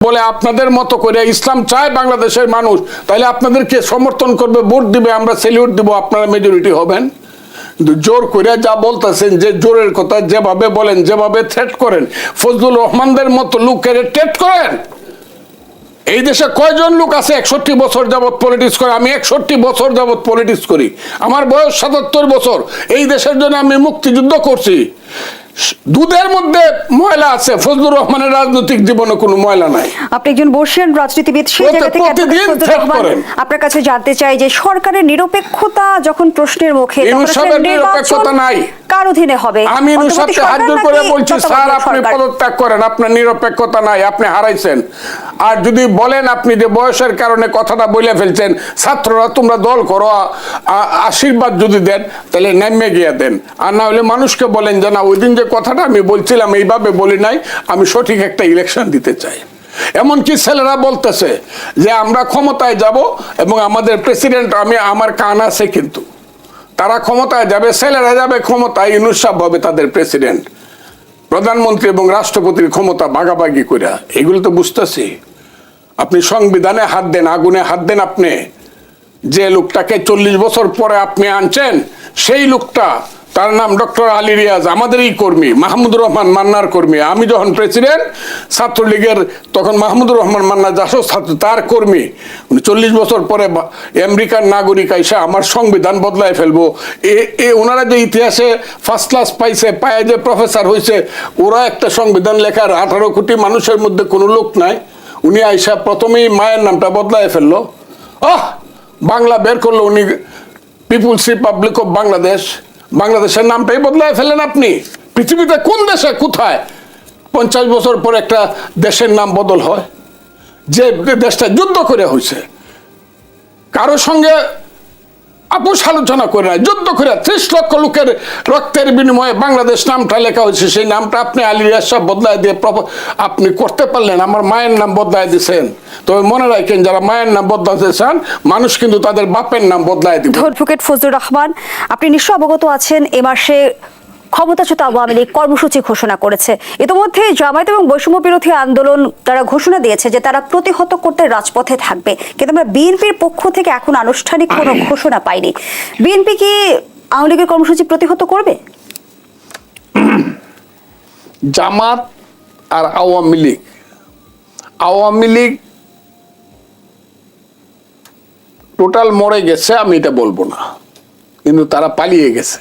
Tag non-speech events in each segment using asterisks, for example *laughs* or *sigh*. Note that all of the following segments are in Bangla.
বলে আপনাদের মতো করে ইসলাম চায় বাংলাদেশের মানুষ তাহলে আপনাদেরকে সমর্থন করবে, ভোট দিবে, আমরা সেলিউট দিব, আপনারা মেজরিটি হবেন। কিন্তু জোর করে যা বলতেছেন, যে জোরের কথা, যেভাবে বলেন, যেভাবে থ্রেট করেন, ফজলুর রহমানদের মতো লোকের থ্রেট করেন। এই দেশে কয়জন লোক আছে একষট্টি বছর যাবৎ পলিটিক্স করে? আমি একষট্টি বছর যাবৎ পলিটিক্স করি। আমার বয়স সাতাত্তর বছর। এই দেশের জন্য আমি মুক্তিযুদ্ধ করছি। দুধের মধ্যে ময়লা আছে ফজলুর রহমানের রাজনৈতিক জীবনে কোনো ময়লা নাই। আপনি একজন বর্ষিয়ান রাজনীতিবিদ সেই জায়গা থেকে। আপনার কাছে জানতে চাই যে সরকারের নিরপেক্ষতা যখন প্রশ্নের মুখে নিরপেক্ষতা নাই। কার অধীনে হবে? আমি অন্তর্বর্তী হাত জোর করে বলছি স্যার আপনি পদত্যাগ করেন আপনার নিরপেক্ষতা নাই আপনি হারাইছেন। আর যদি বলেন আপনি যে বয়সের কারণে কথাটা বলে ফেলছেন ছাত্ররা তোমরা দল করো আশীর্বাদ যদি দেন তাহলে নেমে গিয়ে দেন। আর না হলে মানুষকে বলেন যে না ওই দিন যে কথাটা আমি বলছিলাম, এইভাবে বলি নাই, আমি সঠিক একটা ইলেকশন দিতে চাই। এমনকি ছেলেরা বলতেছে যে আমরা ক্ষমতায় যাব এবং আমাদের প্রেসিডেন্ট আমি, আমার কান আছে কিন্তু। তারা ক্ষমতায় যাবে, ছেলেরা যাবে ক্ষমতায় ইউনুস সাহেব হবে তাদের প্রেসিডেন্ট প্রধানমন্ত্রী এবং রাষ্ট্রপতির ক্ষমতা ভাগাভাগি করে এগুলো তো বুঝতেছি। আপনি সংবিধানে হাত দেন, আগুনে হাত দেন আপনি। যে লোকটাকে চল্লিশ বছর পরে আপনি আনছেন, সেই লোকটা তার নাম ডক্টর আলী রিয়াজ, আমাদেরই কর্মী, মাহমুদুর রহমান মান্নার কর্মী। আমি যখন প্রেসিডেন্ট, ছাত্রলীগের তখন মাহমুদুর রহমান মান্না জাসদ ছাত্র, তার কর্মী। উনি চল্লিশ বছর পরে আমেরিকার নাগরিক এসে আমার সংবিধান বদলায় ফেলব। এ এ, ওনারা যে ইতিহাসে ফার্স্ট ক্লাস পাইছে, পায়ে যে প্রফেসর হয়েছে ওরা একটা সংবিধান লেখার আঠারো কোটি মানুষের মধ্যে কোনো লোক নাই। উনি আইসা প্রথমেই মায়ের নামটা বদলায় ফেলল। আহ! বাংলা বের করল উনি, পিপুলস রিপাবলিক অফ বাংলাদেশ। বাংলাদেশের নামটাই বদলায় ফেলেন আপনি। পৃথিবীতে কোন দেশে কোথায় পঞ্চাশ বছর পর একটা দেশের নাম বদল হয়? যে দেশটা যুদ্ধ করে হয়েছে, কারও সঙ্গে আপোষ আলোচনা করে না যুদ্ধ করে ত্রিশ লক্ষ লোকের রক্তের বিনিময়ে বাংলাদেশ নামটা লেখা হয়েছে, সেই নামটা আপনি আলী সাহেব বদলায় দিয়ে আপনি করতে পারলেন, আমার মায়ের নাম বদলায় দিয়েছেন তবে মনে রাখেন, যারা মায়ের নাম বদলাতে চান, মানুষ কিন্তু তাদের বাপের নাম বদলায় দিবে। অ্যাডভোকেট ফজলুর রহমান, আপনি নিশ্চয় অবগত আছেন, এ মাসে ক্ষমতাচ্যুত আওয়ামী লীগ কর্মসূচি ঘোষণা করেছে। ইতিমধ্যে জামায়াত এবং বৈষম্য বিরোধী আন্দোলন তারা ঘোষণা দিয়েছে যে তারা প্রতিহত করতে রাজপথে থাকবে। কিন্তু আমরা বিএনপির পক্ষ থেকে এখন আনুষ্ঠানিক কোনো ঘোষণা পাইনি। বিএনপি কি আওয়ামী লীগের কর্মসূচি প্রতিহত করবে? জামাত আর Awami League. Awami League total মরে গেছে, আমি এটা বলব না। কিন্তু তারা পালিয়ে গেছে।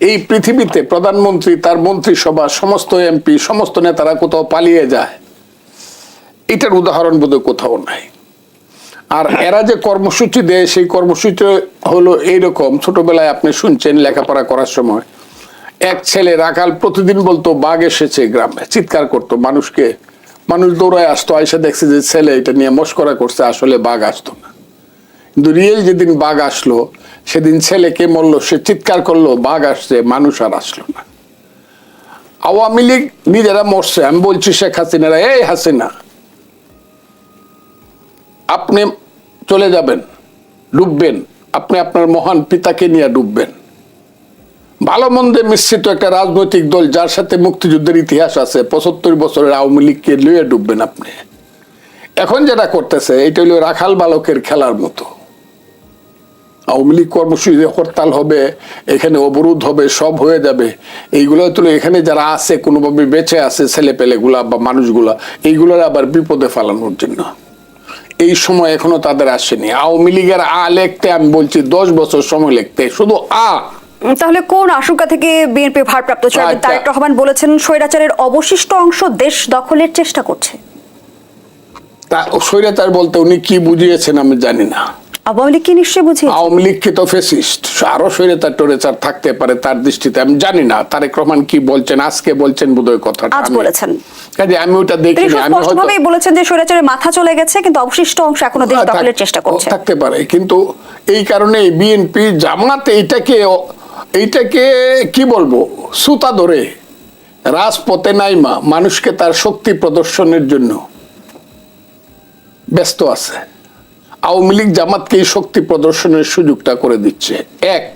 এই পৃথিবীতে প্রধানমন্ত্রী, তার মন্ত্রিসভা, সমস্ত এমপি, সমস্ত নেতারা কোথাও পালিয়ে যায়। এটার উদাহরণ বোধহয় কোথাও নাই। আর এরা যে কর্মসূচি দেয়, সেই কর্মসূচি হলো এইরকম। ছোটবেলায় আপনি শুনছেন লেখাপড়া করার সময়, এক ছেলে রাখাল প্রতিদিন বলতো, বাঘ এসেছে গ্রামে। চিৎকার করতো মানুষকে। মানুষ দৌড়ায় আসতো আইসা দেখছে যে ছেলে এটা নিয়ে মস্করা করছে, আসলে বাঘ আসতো না। কিন্তু রিয়েল যেদিন বাঘ আসলো সেদিন ছেলেকে মরল, সে চিৎকার করল, বাঘ আসছে, মানুষ আর আসলো না। আওয়ামী লীগ নিজেরা মরছে। আমি বলছি, শেখ হাসিনারা, এই হাসিনা, আপনি চলে যাবেন, ডুববেন। আপনি আপনার মহান পিতাকে নিয়ে ডুববেন। ভালো মন্দে মিশ্রিত একটা রাজনৈতিক দল, যার সাথে মুক্তিযুদ্ধের ইতিহাস আছে, পঁচাত্তর বছরের আওয়ামী লীগকে লুয়ে ডুববেন আপনি। এখন যেটা করতেছে, এটা হলো রাখাল বালকের খেলার মতো। আওয়ামী লীগ কর্মসূচি হরতাল হবে এখানে অবরোধ হবে সব হয়ে যাবে। এইগুলো তো এখানে যারা আছে কোনোভাবে বেঁচে আছে ছেলে পেলেগুলা বা মানুষগুলা এইগুলোর আবার বিপদে ফেলানোর জন্য। এই সময় এখনও তাদের আসেনি। আওয়ামী লীগের আ লিখতে আমি বলছি দশ বছর সময় লিখতে। শুধু আ। তাহলে কোন আশঙ্কা থেকে বিএনপি ভারপ্রাপ্ত চেয়ারম্যান আচ্ছা। তারেক রহমান বলেছেন স্বৈরাচারের অবশিষ্ট অংশ দেশ দখলের চেষ্টা করছে? তা স্বৈরাচার বলতে উনি কি বুঝিয়েছেন আমি জানি না। আওয়ামী লীগ কি নিশ্চয়ই বুঝিয়ে আওয়ামী লীগ কি তো ফেসিস্ট? আরও স্বৈরাচার টোরেচার থাকতে পারে তার দৃষ্টিতে। আমি জানি না তারেক রহমান কি বলছেন আজকে বলছেন বোধহয় কথাটা। আজ বলেছেন। কাজে আমি ওটা দেখিনি আমি হয়তো বলেছেন যে স্বৈরাচারের মাথা চলে গেছে কিন্তু অবশিষ্ট অংশ এখনও দেশ দখলের চেষ্টা করছে। থাকতে পারে কিন্তু এই কারণে বিএনপি জামাত এইটাকে এইটাকে কি বলব সুতা ধরে রাজপথে নাইমা মানুষকে তার শক্তি প্রদর্শনের জন্য ব্যস্ত আছে। আওয়ামী লীগ জামাতকে এই শক্তি প্রদর্শনের সুযোগটা করে দিচ্ছে। এক।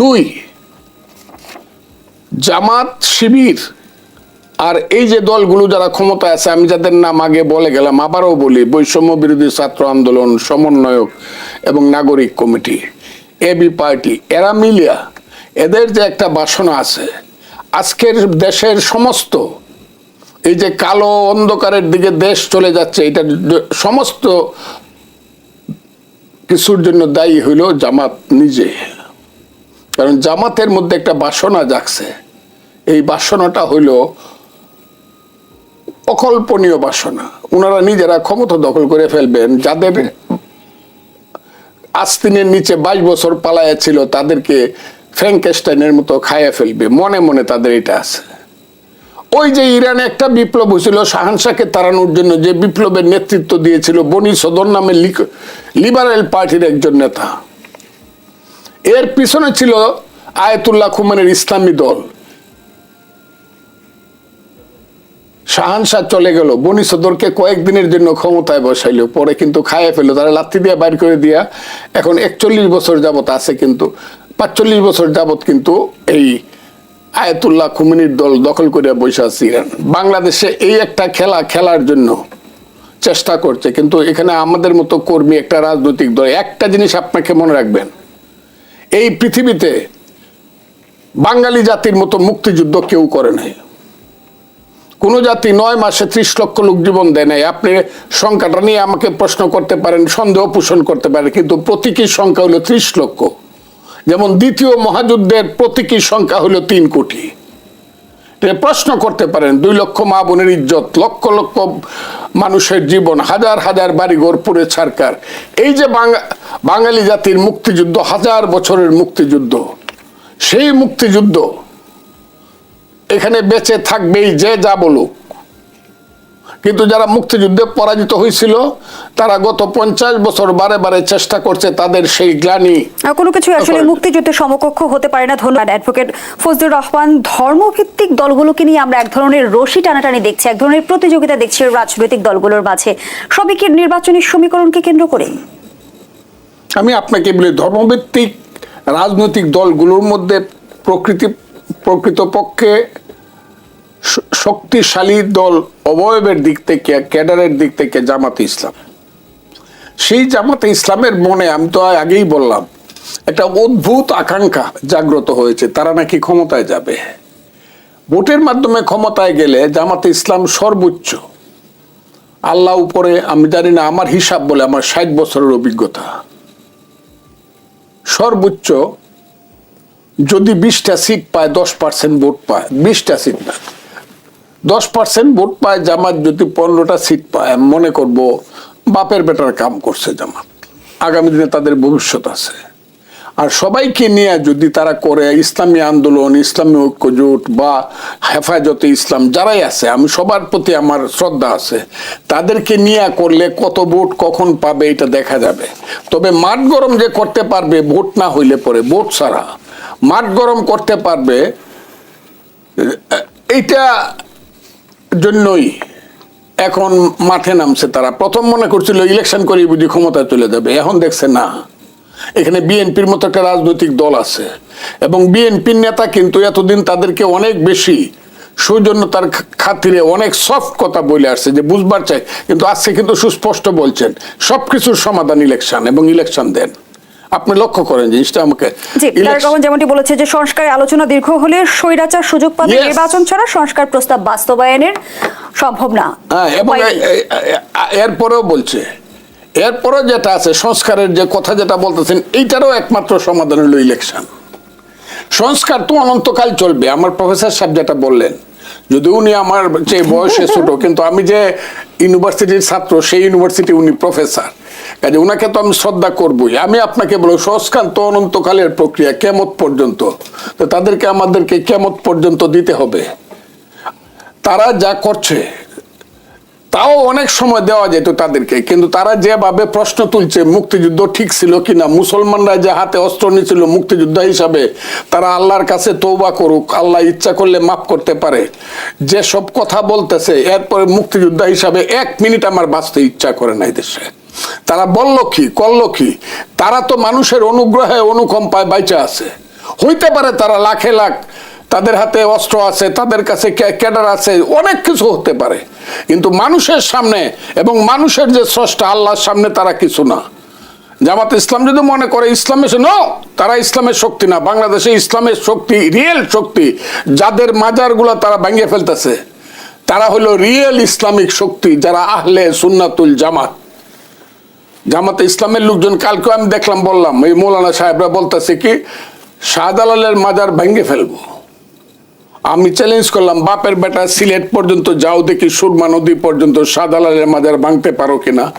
দুই, জামাত, শিবির আর এই যে দলগুলো যারা ক্ষমতায় আছে, আমি যাদের নাম আগে বলে গেলাম, আবারও বলি, বৈষম্য বিরোধী ছাত্র আন্দোলন, সমন্বয়ক এবং নাগরিক কমিটি, এবি পার্টি, এরা মিলিয়া, এদের যে একটা বাসনা আছে, আজকের দেশের সমস্ত, এই যে কালো অন্ধকারের দিকে দেশ চলে যাচ্ছে, এটা সমস্ত কিছুর জন্য দায়ী হইল জামাত নিজে। কারণ জামাতের মধ্যে একটা বাসনা জাগছে। এই বাসনাটা হইল অকল্পনীয় বাসনা। ওনারা নিজেরা ক্ষমতা দখল করে ফেলবেন। যাদের আস্তিনের নিচে বাইশ বছর পালায়া ছিল তাদেরকে ফ্র্যাঙ্কেস্টাইনের মতো খাইয়া ফেলবে। মনে মনে তাদের এটা আছে। ওই যে ইরানে একটা বিপ্লব হয়েছিল শাহানশাকে তাড়ানোর জন্য যে বিপ্লবের নেতৃত্ব দিয়েছিল, বনি সদর নামে লিবারেল পার্টির একজন নেতা। এর পিছনে ছিল আয়াতুল্লাহ খুমানের ইসলামী দল। শাহানশাহ চলে গেল, বনি সদরকে কয়েকদিনের জন্য ক্ষমতায় বসাইলো, পরে কিন্তু খাইয়ে ফেলল, তারা লাত্তি দিয়ে বাইর করে দিয়া এখন একচল্লিশ বছর যাবত আছে কিন্তু, পাঁচচল্লিশ বছর যাবত কিন্তু এই আয়াতুল্লাহ খুমিনির দল দখল করে বসে ইরান। বাংলাদেশে এই একটা খেলা খেলার জন্য চেষ্টা করছে, কিন্তু এখানে আমাদের মতো কর্মী, একটা রাজনৈতিক দল, একটা জিনিস আপনাকে মনে রাখবেন, এই পৃথিবীতে বাঙালি জাতির মতো মুক্তিযুদ্ধ কেউ করে নাই। কোন জাতি নয় মাসে ত্রিশ লক্ষ লোক জীবন দেয় নাই। আপনি সংখ্যাটা নিয়ে আমাকে প্রশ্ন করতে পারেন, সন্দেহ পোষণ করতে পারেন, কিন্তু প্রতীকীর সংখ্যা হলো ত্রিশ লক্ষ। যেমন দ্বিতীয় মহাযুদ্ধের প্রতীকী সংখ্যা হলো তিন কোটি। প্রশ্ন করতে পারেন, দুই লক্ষ মা বোনের ইজ্জত, লক্ষ লক্ষ মানুষের জীবন, হাজার হাজার বাড়িঘর পুড়ে ছাড়কার এই যে বাঙা- বাঙালি জাতির মুক্তিযুদ্ধ, হাজার বছরের মুক্তিযুদ্ধ, সেই মুক্তিযুদ্ধ এখানে বেঁচে থাকবেই যে যা বলুক। কিন্তু যারা মুক্তিযুদ্ধে পরাজিত হয়েছিল তারা গত পঞ্চাশ বছর বারে বারে চেষ্টা করছে তাদের সেই গ্লানি কোনো কিছু আসলে মুক্তিযুদ্ধের সমকক্ষ হতে পারে না ধন্যবাদ। অ্যাডভোকেট ফজলুর রহমান ধর্মভিত্তিক দলগুলোকে নিয়ে আমরা এক ধরনের রশি টানাটানি দেখছি এক ধরনের প্রতিযোগিতা দেখছি রাজনৈতিক দলগুলোর মাঝে। সবই কি নির্বাচনী সমীকরণকে কেন্দ্র করে? আমি আপনাকে বলি ধর্মভিত্তিক রাজনৈতিক দলগুলোর মধ্যে প্রকৃতি প্রকৃতপক্ষে শক্তিশালী দল অবয়বের দিক থেকে ক্যাডারের দিক থেকে জামাতে ইসলাম। সেই জামাতে ইসলামের মনে, আমি তো আগেই বললাম, একটা অদ্ভুত আকাঙ্ক্ষা জাগ্রত হয়েছে, তারা নাকি ক্ষমতায় যাবে। ভোটের মাধ্যমে ক্ষমতায় গেলে জামাতে ইসলাম সর্বোচ্চ। আল্লাহ উপরে, আমি জানি না আমার হিসাব বলে, আমার ষাট বছরের অভিজ্ঞতা। সর্বোচ্চ যদি বিশটা সিট পায়, দশ পার্সেন্ট ভোট পায়, বিশটা সিট না। দশ পার্সেন্ট ভোট পায়, জামাত যদি পনেরোটা সিট পায় মনে করব বাপের বেটার কাম করছে জামাত। আগামী দিনে তাদের ভবিষ্যৎ আছে। আর সবাইকে নিয়ে যদি তারা করে ইসলামী আন্দোলন, ইসলামী ঐক্য জোট বা হেফাজতে ইসলাম, যারাই আছে, আমি সবার প্রতি আমার শ্রদ্ধা আছে, তাদেরকে নিয়ে করলে কত ভোট কখন পাবে এটা দেখা যাবে। তবে মাঠ গরম যে করতে পারবে, ভোট না হইলে পরে, ভোট ছাড়া। মাঠ গরম করতে পারবে এইটা জন্যই এখন মাঠে নামছে তারা। প্রথম মনে করছিল ইলেকশন করে বুঝি ক্ষমতায় চলে যাবে। এখন দেখছে না। এখানে বিএনপির মতো একটা রাজনৈতিক দল আছে। এবং বিএনপির নেতা কিন্তু এতদিন তাদেরকে অনেক বেশি সৌজন্যতার খাতিরে অনেক সফট কথা বলে আসছে যে বুঝবার চাই। কিন্তু আজকে কিন্তু সুস্পষ্ট বলছেন সবকিছুর সমাধান ইলেকশন এবং ইলেকশন দেন। আপনি লক্ষ্য করেন জিনিসটা আমাকে? যেমনটি বলেছে যে সংস্কারের আলোচনা দীর্ঘ হলে স্বৈরাচার সুযোগ পাবে নির্বাচন ছাড়া সংস্কার প্রস্তাব বাস্তবায়নের সম্ভব না। হ্যাঁ এবং এরপরেও বলছে এরপরেও যেটা আছে সংস্কারের যে কথা যেটা বলতেছেন এইটারও একমাত্র সমাধান হলো ইলেকশন সংস্কার তো অনন্তকাল চলবে। আমার প্রফেসর সাহেব যেটা বললেন যদি উনি আমার যে বয়সে ছোট *laughs* কিন্তু আমি যে ইউনিভার্সিটির ছাত্র সেই ইউনিভার্সিটি উনি প্রফেসর কাজে উনাকে তো আমি শ্রদ্ধা করবই। আমি আপনাকে বলব সংস্কার তো অনন্তকালের প্রক্রিয়া কেমত পর্যন্ত। তো তাদেরকে আমাদেরকে কেমত পর্যন্ত দিতে হবে। তারা যা করছে, তাও অনেক সময় দেওয়া যেত তাদেরকে। কিন্তু তারা যেভাবে প্রশ্ন তুলছে, মুক্তিযুদ্ধ ঠিক ছিল কিনা, মুসলমানরা যে হাতে অস্ত্র নিয়েছিল মুক্তিযোদ্ধা হিসাবে, তারা আল্লাহর কাছে তৌবা করুক, আল্লাহ ইচ্ছা করলে মাফ করতে পারে। যে সব কথা বলতেছে, এরপরে মুক্তিযোদ্ধা হিসাবে এক মিনিট আমার বাঁচতে ইচ্ছা করে নাই দেশে। তারা বলল কি, করল কি? তারা তো মানুষের অনুগ্রহে অনুকম্পায় বাইচা আছে। হইতে পারে তারা লাখে লাখ তাদের হাতে অস্ত্র আছে, তাদের কাছে ক্যা- ক্যাডার আছে, অনেক কিছু হতে পারে। কিন্তু মানুষের সামনে এবং মানুষের যে স্রষ্টা, আল্লাহর সামনে তারা কিছু না। জামাত ইসলাম যদি মনে করে ইসলাম নো, তারা ইসলামের শক্তি না, বাংলাদেশে ইসলামের শক্তি রিয়েল শক্তি, যাদের মাজারগুলো তারা ভেঙে ফেলতেছে, তারা হলো রিয়েল ইসলামিক শক্তি, যারা আহলে সুন্নাতুল জামাত। জামাতে ইসলামের লোকজন কালকে আমি দেখলাম, বললাম, এই মৌলানা সাহেবরা বলতেছে কি, শাহজালালের মাজার ভেঙে ফেলব। আমি চ্যালেঞ্জ করলাম, বাপের বেটা সিলেট পর্যন্ত যাও দেখি সুরমা নদী পর্যন্ত শাহজালালের মাজার ভাঙতে পারো কিনা।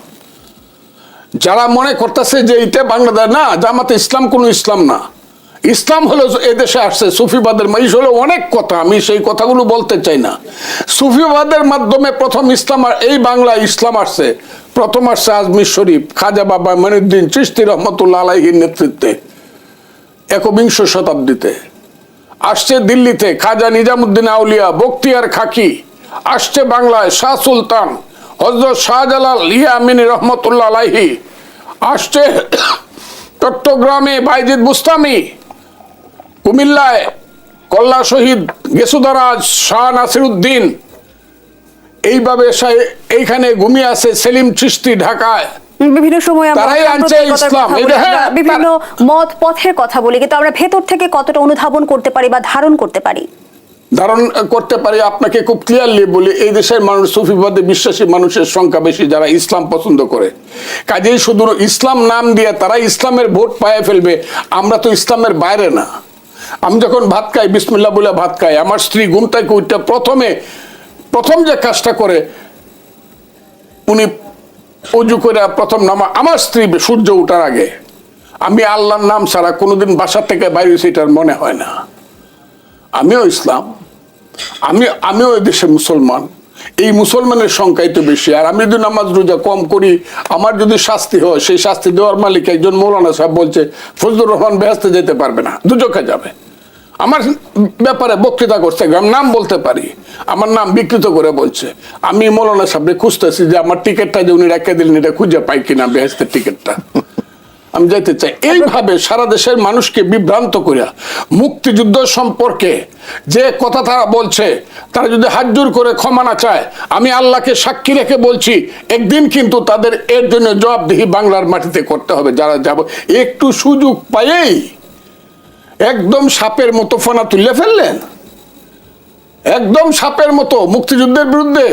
যারা মনে করতেছে যে এটা বাংলাদেশ না, জামাতে ইসলাম কোনো ইসলাম না। ইসলাম হলো এদেশে আসছে, সুফিবাদের মাইশ হলো অনেক কথা, আমি সেই কথাগুলো বলতে চাই না। সুফিবাদের মাধ্যমে প্রথম ইসলাম আর- এই বাংলা ইসলাম আসছে। প্রথম আসছে আজমির শরীফ, খাজা বাবা মনিউদ্দিন চিস্তি রহমতুল্লাহ আলাইহির নেতৃত্বে, একবিংশ শতাব্দীতে। আসছে দিল্লিতে খাজা নিজামুদ্দিন আউলিয়া বক্তিয়ার খাকি, আসছে বাংলায় শাহ সুলতান হজরত শাহজালাল ইয়ামিনী রহমতুল্লাহ আলাইহি, আসছে চট্টগ্রামে বাইজিদ বুস্তামি, কুমিল্লায় কল্লা শহীদ গেসুদারাজ শাহ নাসিরুদ্দিন, এইভাবে এইখানে ঘুমিয়ে আছে সেলিম চিস্তি ঢাকায়। বিভিন্ন সময় হ্যাঁ, বিভিন্ন মত পথের কথা বলি কিন্তু আমরা ভেতর থেকে কতটা অনুধাবন করতে পারি বা ধারণ করতে পারি? ধারণ করতে পারি আপনাকে খুব ক্লিয়ারলি বলি এই দেশের মানুষ সুফিবাদে বিশ্বাসী মানুষের সংখ্যা বেশি যারা ইসলাম পছন্দ করে। কাজেই শুধু ইসলাম নাম দিয়ে তারা ইসলামের ভোট পায়ে ফেলবে আমরা তো ইসলামের বাইরে না। আমি যখন ভাত খাই বিসমিল্লা বলে ভাত খাই আমার স্ত্রী ঘুম থেকে উঠতে প্রথমে প্রথম যে কাজটা করে উনি উজু করে প্রথম নামা, আমার স্ত্রী সূর্য ওঠার আগে। আমি আল্লাহর নাম ছাড়া কোনোদিন বাসা থেকে বাইরে সেটার মনে হয় না। আমিও ইসলাম, আমি, আমিও দেশের মুসলমান। এই মুসলমানের সংখ্যাই তো বেশি। আর আমি যদি নামাজ রোজা কম করি, আমার যদি শাস্তি হয়, সেই শাস্তি দেওয়ার মালিক একজন মৌলানা সাহেব বলছে, ফজলুর রহমান বেহেস্তে যেতে পারবে না দুজকে যাবে। আমার ব্যাপারে বক্তৃতা করছে নাম বলতে পারি, আমার নাম বিকৃত করে বলছে। আমি মৌলানা সাহেবকে খুঁজতেছি যে আমার টিকিটটা যে উনি রেখে দিলেন, এটা খুঁজে পাই কিনা বেহেস্তের টিকিটটা। আমি যাইতে চাই। এইভাবে সারা দেশের মানুষকে বিভ্রান্ত করিয়া মুক্তিযুদ্ধ সম্পর্কে যে কথা তারা বলছে, তারা যদি হাজুর করে ক্ষমা না চায়, আমি আল্লাহকে সাক্ষী রেখে বলছি, একদিন কিন্তু তাদের এর জন্য জবাবদিহি বাংলার মাটিতে করতে হবে, যারা যাব। একটু সুযোগ পাইয়েই একদম সাপের মতো ফোনা তুলে ফেললেন। একদম সাপের মতো মুক্তিযুদ্ধের বিরুদ্ধে।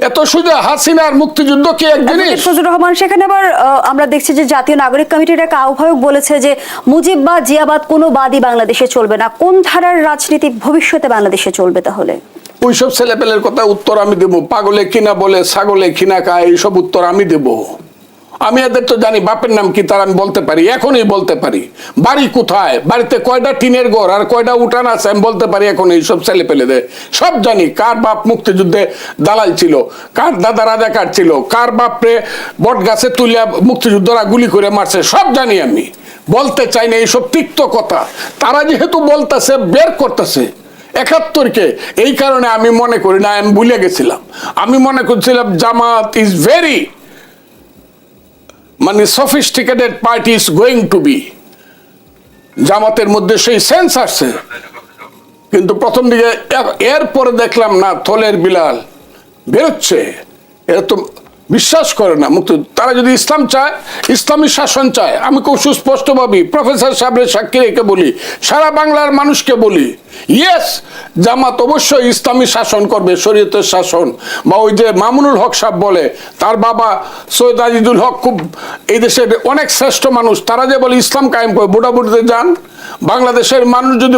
এত সোজা হাসিনার মুক্তিযুদ্ধ কি এক জিনিস? ফজলুর রহমান সেখানে আবার আমরা দেখছি যে জাতীয় নাগরিক কমিটির এক আহ্বায়ক বলেছে যে মুজিব বা জিয়াবাদ কোনো বাদই বাংলাদেশে চলবে না। কোন ধারার রাজনীতি ভবিষ্যতে বাংলাদেশে চলবে তাহলে? ওইসব ছেলেপেলের কথা উত্তর আমি দেব। পাগলে কিনা বলে ছাগলে কিনা খায় এইসব উত্তর আমি দেব। আমি এদের তো জানি, বাপের নাম কি তার আমি বলতে পারি, এখনই বলতে পারি। বাড়ি কোথায়? বাড়িতে কয়টা টিনের ঘর আর কয়টা উঠান আছে আমি বলতে পারি এখন এইসব ছেলে পেলেদের সব জানি কার বাপ মুক্তিযুদ্ধে দালাল ছিল, কার দাদা রাজা কার ছিল, কার বাপরে বট গাছে তুলে মুক্তিযুদ্ধরা গুলি করে মারছে, সব জানি আমি। বলতে চাই না, এইসব তিক্ত কথা। তারা যেহেতু বলতেছে, বের করতেছে। একাত্তরকে এই কারণে আমি মনে করি না, আমি ভুলে গেছিলাম। আমি মনে করছিলাম জামাত ইজ ভেরি মানে sophisticated party is going to be জামাতের মধ্যে সেই সেন্স আসছে। কিন্তু প্রথম দিকে এরপরে দেখলাম না, থলের বিলাল বেরোচ্ছে। এরা তো বিশ্বাস করে না, মুক্ত তারা যদি ইসলাম চায়, ইসলামী শাসন চায়, আমি খুব সুস্পষ্ট ভাবি প্রফেসর সাহেবের সাক্ষী রেখে বলি, সারা বাংলার মানুষকে বলি ইয়েস জামাত অবশ্যই ইসলামী শাসন করবে, শরীয়তের শাসন। বা ওই যে মামুনুল হক সাহেব বলে, তার বাবা সৈয়দ আজিজুল হক খুব এই দেশের অনেক শ্রেষ্ঠ মানুষ, তারা যে বলে ইসলাম কায়েম করে বুড়াবুড়িতে যান, বাংলাদেশের মানুষ যদি